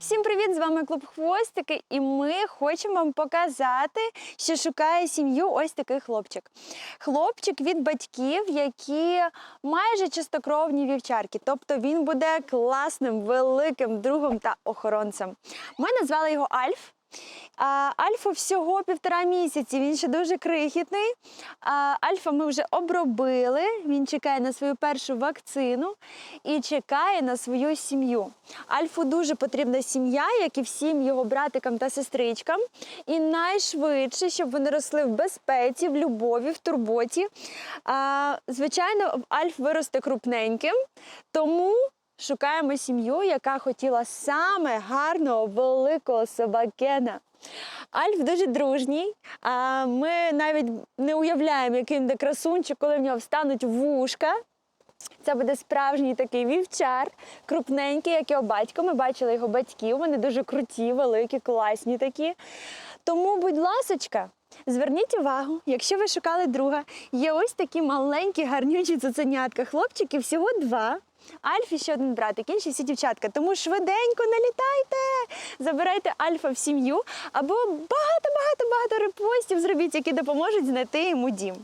Всім привіт! З вами клуб Хвостики, і ми хочемо вам показати, що шукає сім'ю ось такий хлопчик. Хлопчик від батьків, які майже чистокровні вівчарки, тобто він буде класним, великим другом та охоронцем. Ми назвали його Альф. Альфа всього півтора місяці, він ще дуже крихітний. Альфа ми вже обробили. Він чекає на свою першу вакцину і чекає на свою сім'ю. Альфу дуже потрібна сім'я, як і всім його братикам та сестричкам. І найшвидше, щоб вони росли в безпеці, в любові, в турботі. Звичайно, Альф виросте крупненьким, тому. Шукаємо сім'ю, яка хотіла саме гарного великого собакена. Альф дуже дружній. А ми навіть не уявляємо, він буде красунчик, коли в нього встануть вушка. Це буде справжній такий вівчар, крупненький, як його батько. Ми бачили його батьків. Вони дуже круті, великі, класні такі. Тому, будь ласочка, зверніть увагу, якщо ви шукали друга, є ось такі маленькі, гарнючі цуценятка. Хлопчиків всього два. Альф і ще один братик, інші всі дівчатка. Тому швиденько налітайте, забирайте Альфа в сім'ю або багато-багато-багато репостів зробіть, які допоможуть знайти йому дім.